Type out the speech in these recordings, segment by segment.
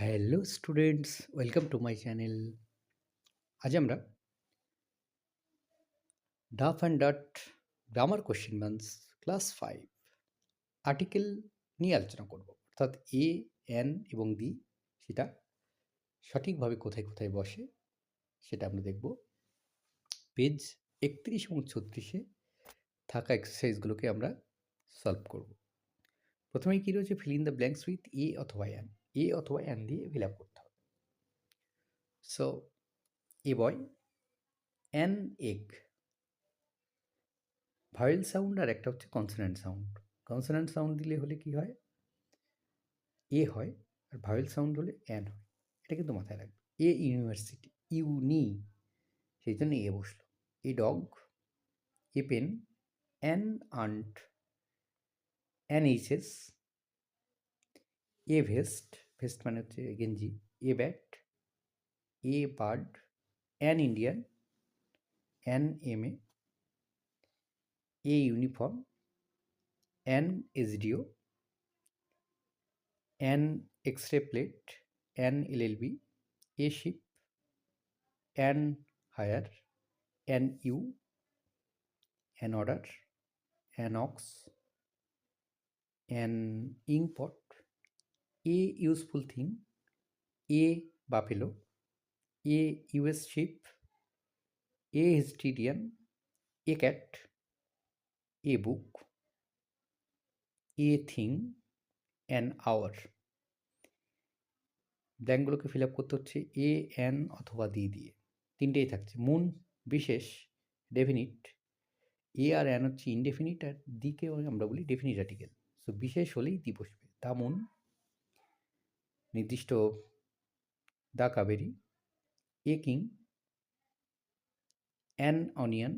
Hello students, welcome to my channel. আজ আমরা Duff and Dutt grammar question মান্স class five article নিয়ে আলোচনা করব। অর্থাৎ এ, এন এবং দি সেটা সঠিকভাবে কোথায় কোথায় বসে সেটা আমরা দেখব। পেজ একত্রিশ এবং ছত্রিশে থাকা এক্সারসাইজগুলোকে আমরা সলভ করব। প্রথমেই কী রয়েছে? Fill in the blanks with a অথবা অ্যান এ অথবা অ্যান দিয়ে ফিল আপ করতে হবে। So a boy an egg vowel sound আর একটা হচ্ছে কনসোনেন্ট সাউন্ড কনসোনেন্ট সাউন্ড দিলে হলে কি হয়? এ হয় আর ভাওয়েল সাউন্ড হলে অ্যান হয়। এটা কিন্তু মাথায় রাখবে। এ ইউনিভার্সিটি ইউনি সেই জন্য এ বসল। A dog a pen an aunt an HS a vest vest মানে হচ্ছে গেঞ্জি a bat a bird an Indian an M A a uniform an SDO an X ray plate an L L B a ship an heir an U an order an ox an inkpot a useful thing, a buffalo, a us sheep, a historian a cat, a book, a thing, an hour. ব্ল্যাঙ্কগুলোকে fill up করতে হচ্ছে A N অথবা দি দিয়ে। তিনটেই থাকছে। মুন বিশেষ definite a আর এন হচ্ছে ইনডেফিনিট আর দিকে আমরা বলি ডেফিনিট আর্টিকেল সো বিশেষ হলেই দি বসবে। তা মুন নির্দিষ্ট the Kaveri a king an onion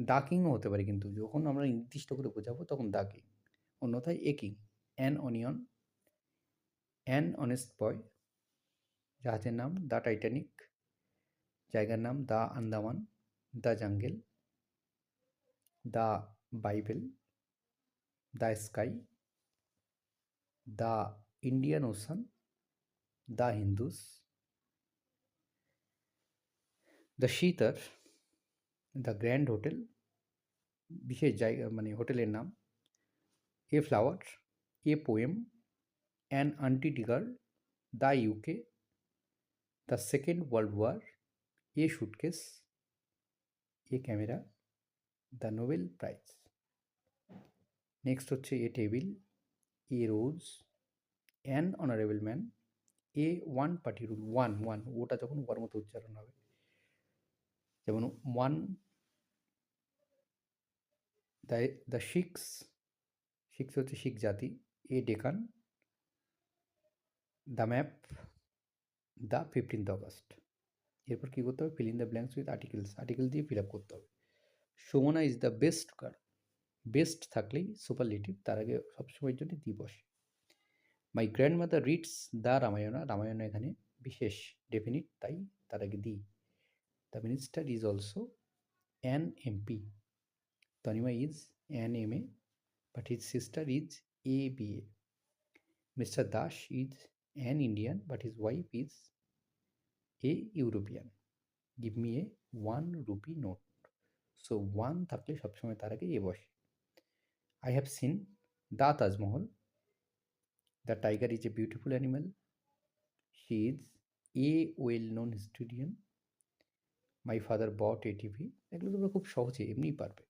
the কিংও হতে পারে কিন্তু যখন আমরা নির্দিষ্ট করে বোঝাবো তখন দা কিং অন্যথায় a king an onion, an honest boy, জাহাজের নাম দ্য টাইটানিক, জায়গার নাম the Andaman, the jungle, the Bible, the sky, the Indian Ocean the Hindus the sitar the Grand Hotel বিশেষ জায়গা মানে হোটেলের নাম a flower a poem an untidy girl the UK the Second World War a suitcase a camera the Nobel Prize next হচ্ছে a table a rose an honourable man a one party rule one one ওটা যখন war মতো উচ্চারণ হবে। যেমন one the শিক্স শিক্স হচ্ছে শিখ জাতি a Deccan the map the fifteenth August এরপর কী করতে হবে? Fill in the blanks with articles article দিয়ে ফিল আপ করতে হবে। Sumana is the best car best থাকলেই সুপারলেটিভ তার আগে সবসময়ের জন্য দি বসে my grandmother reads the Ramayana Ramayan এখানে বিশেষ ডেফিনিট তাই তার আগে the the minister is also an MP Tanima is an M A but his sister is a B A mister Das is an Indian but his wife is a European give me a one rupee note so one থাকলে সবসময় তার আগে a বসে। I have seen the Taj Mahal The tiger is a beautiful animal. She is a well known historian. My father bought a TV এগুলো তোমরা খুব সহজে এমনিই পারবে।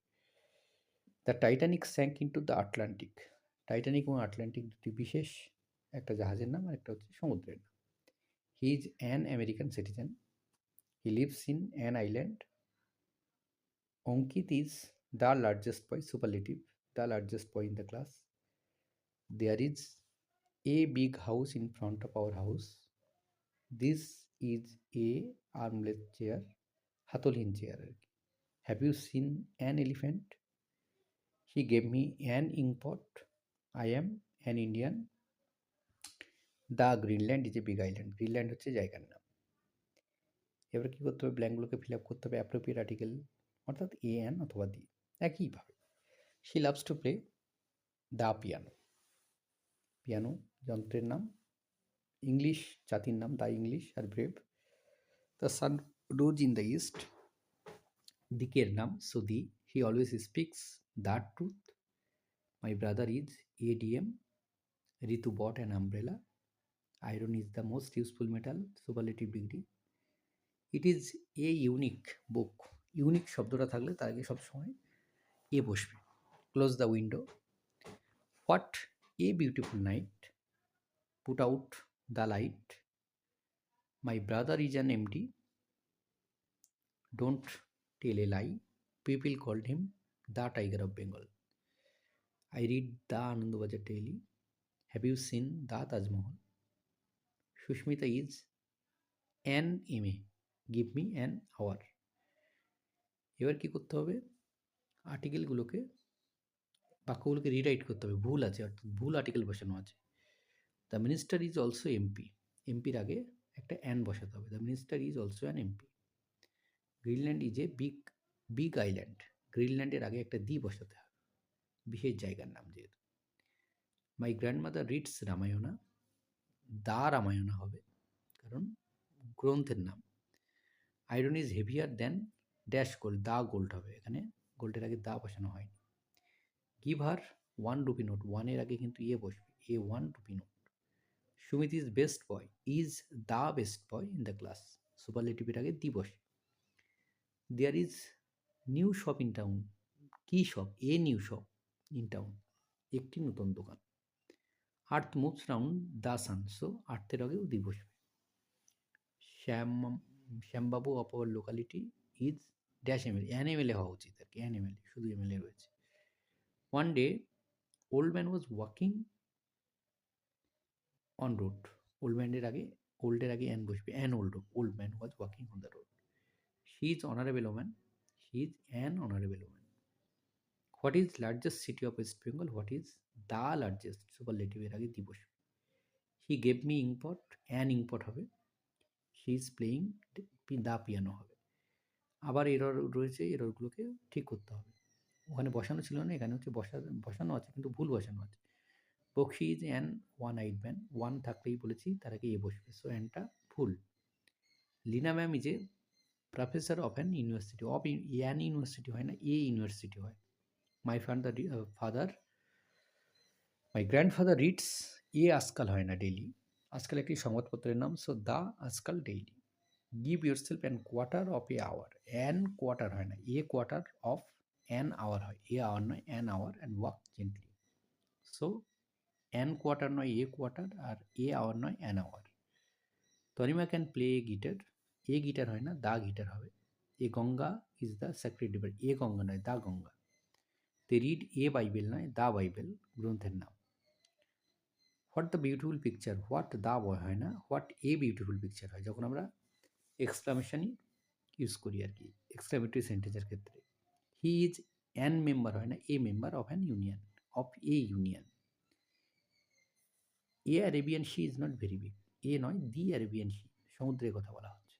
The Titanic sank into the Atlantic Titanic এবং Atlantic দুটি বিশেষ, একটা জাহাজের নাম আর একটা হচ্ছে সমুদ্রের নাম। He is an American citizen he lives in an island Ankit is the largest boy superlative the largest boy in the class there is a big house in front of our house. This is a armless chair হাতলহীন chair আর কি have you seen an elephant he gave me an inkpot I am an Indian the Greenland is a big island Greenland হচ্ছে জায়গার নাম। এবার কী করতে হবে? ব্ল্যাঙ্কগুলোকে ফিল আপ করতে হবে। অ্যাপ্রোপ্রিয়েট আর্টিকেল অর্থাৎ এ অ্যান অথবা দি একইভাবে। She loves to play the piano piano যন্ত্রের নাম। ইংলিশ জাতির নাম the English are brave. The sun rose in the east দিকের নাম সুদি। He always speaks the truth my brother is ADM Ritu bought an umbrella iron is the most useful metal superlative degree it is a unique book unique শব্দটা থাকলে তার আগে সবসময় a বসবে। Close the window what a beautiful night put out the light my brother is an MD don't tell a lie people called him the tiger of Bengal I read the Anandabazar daily have you seen the Taj Mahal Sushmita is an M A give me an hour এবার কী করতে হবে? আর্টিকেলগুলোকে বাক্যগুলোকে rewrite করতে হবে। ভুল আছে, অর্থাৎ ভুল আর্টিকেল বসানো আছে। The minister is also MP এমপির আগে একটা অ্যান বসাতে হবে। The minister is also an MP Greenland is a big big island গ্রিনল্যান্ডের আগে একটা দি বসাতে হবে। বিশেষ জায়গার নাম যেহেতু। My grandmother reads Ramayana the Ramayana হবে, কারণ গ্রন্থের নাম। Iron is heavier than dash gold the gold হবে এখানে। গোল্ডের আগে দা বসানো হয়নি। Give her one rupee note ওয়ানের আগে কিন্তু ইয়ে বসবে। A one rupee note Sumit is best boy is the best boy in the class সুপারলেটিভের আগে দি বসে there is new shop in town কি shop a new shop in town একটি নতুন দোকান। Earth moves round the sun so আর্থের আগেও the বসবে Shyam শ্যামবাবু of our locality is dash MLA an MLA হওয়া উচিত আর কি অ্যান এমএলএ শুধু এমএলএ রয়েছে। One day old man was walking on road old ম্যানের আগে ওল্ডের আগে অ্যান বসবে। An old old man was walking on the road she is honourable woman she is an honourable woman what is largest city of West Bengal what is the largest সুপারলেটিভের আগে the বসবে he gave me inkpot an inkpot হবে she is playing the piano হবে। আবার error রয়েছে এররগুলোকে ঠিক করতে হবে। ওখানে বসানো ছিল না, এখানে হচ্ছে বসা, বসানো আছে, কিন্তু ভুল বসানো আছে। Bakshi is an one eyed man one থাকলেই বলেছি, তার আগে এ বসবে। সো অ্যানটা ভুল। Leena ma'am is a professor of an university of an university হয় না এ ইউনিভার্সিটি হয়। My father father my grandfather reads a Aajkaal হয় না ডেইলি আজকাল একটি সংবাদপত্রের নাম so the Aajkaal daily give yourself an quarter of a hour an quarter হয় না a quarter of an hour হয়। এ আওয়ার নয় an hour and walk gently so an quarter নয় এ কোয়ার্টার আর a hour নয় an hour Tarima can play a guitar a guitar হয় না, the guitar হবে। A Ganga is the sacred river a Ganga নয়, the Ganga. তে read a Bible নয়, the Bible গ্রন্থের নাম। What the beautiful picture what the boy হয় না হোয়াট এ বিউটিফুল পিকচার হয়। যখন আমরা এক্সক্লামেশনই ইউজ করি আর কি এক্সক্লামেটরি সেন্টেন্সের ক্ষেত্রে। হি ইজ অ্যান মেম্বার হয় না a member of an union of a union a Arabian Sea is not very big a নয় দি অ্যারেবিয়ান সি সমুদ্রের কথা বলা হচ্ছে।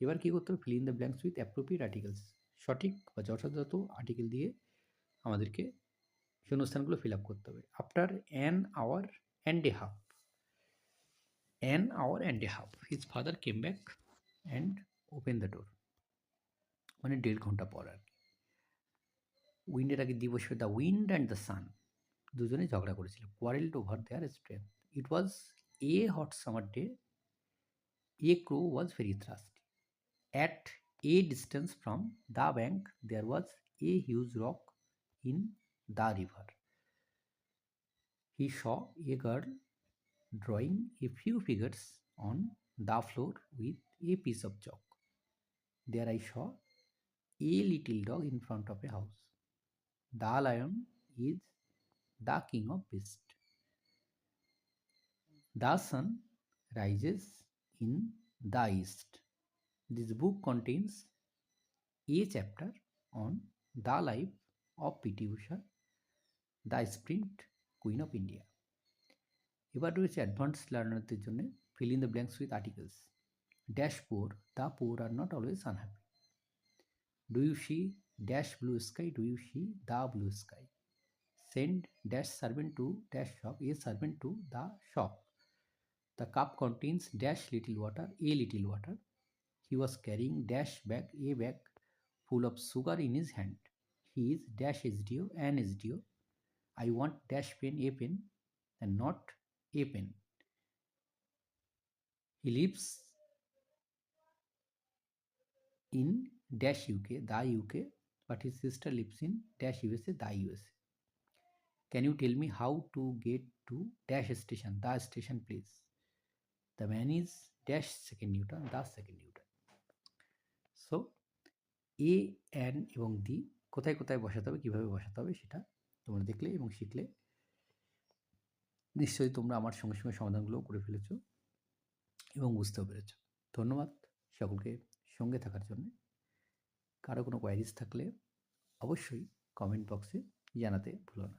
এবার কী করতে হবে? Fill in the blanks with appropriate articles সঠিক বা যথাযথ আর্টিকেল দিয়ে আমাদেরকে শূন্যস্থানগুলো ফিল আপ করতে হবে। After an hour and a half an hour and a half his father came back and open the door মানে দেড় ঘণ্টা পর আর কি। উইন্ডের আগে দিবস the wind and the sun দুজনে ঝগড়া করেছিল quarrelled over their strength it was a hot summer day a crow was very thirsty at a distance from the bank there was a huge rock in the river he saw a girl drawing a few figures on the floor with a piece of chalk. There I saw a little dog in front of a house. The lion is the king of beasts. The sun rises in the east. This book contains a chapter on the life of P.T. Usha, the sprint queen of India. এবার রয়েছে advance লার্নারদের জন্য fill in the blanks with articles dash poor the poor are not always unhappy do you see dash blue sky do you see the blue sky send dash servant to dash shop is servant to the shop. The cup contains dash little water a little water. He was carrying dash bag a bag full of sugar in his hand. He is dash sdo an sdo i want dash pen a pen and not a pen. He lives in dash uk the uk but his sister lives in dash usa the usa Can you tell me how to get to dash station, the station please? The man is dash second Newton, the second Newton. So a an এবং the কোথায় কোথায় বসাতে হবে কীভাবে বসাতে হবে সেটা তোমরা দেখলে এবং শিখলে। নিশ্চয়ই তোমরা আমার সঙ্গে সঙ্গে সমাধানগুলোও করে ফেলেছো এবং বুঝতেও পেরেছ। ধন্যবাদ সকলকে সঙ্গে থাকার জন্য। কারও কোনো কোয়ারিজ থাকলে অবশ্যই কমেন্ট বক্সে জানাতে ভুলো না।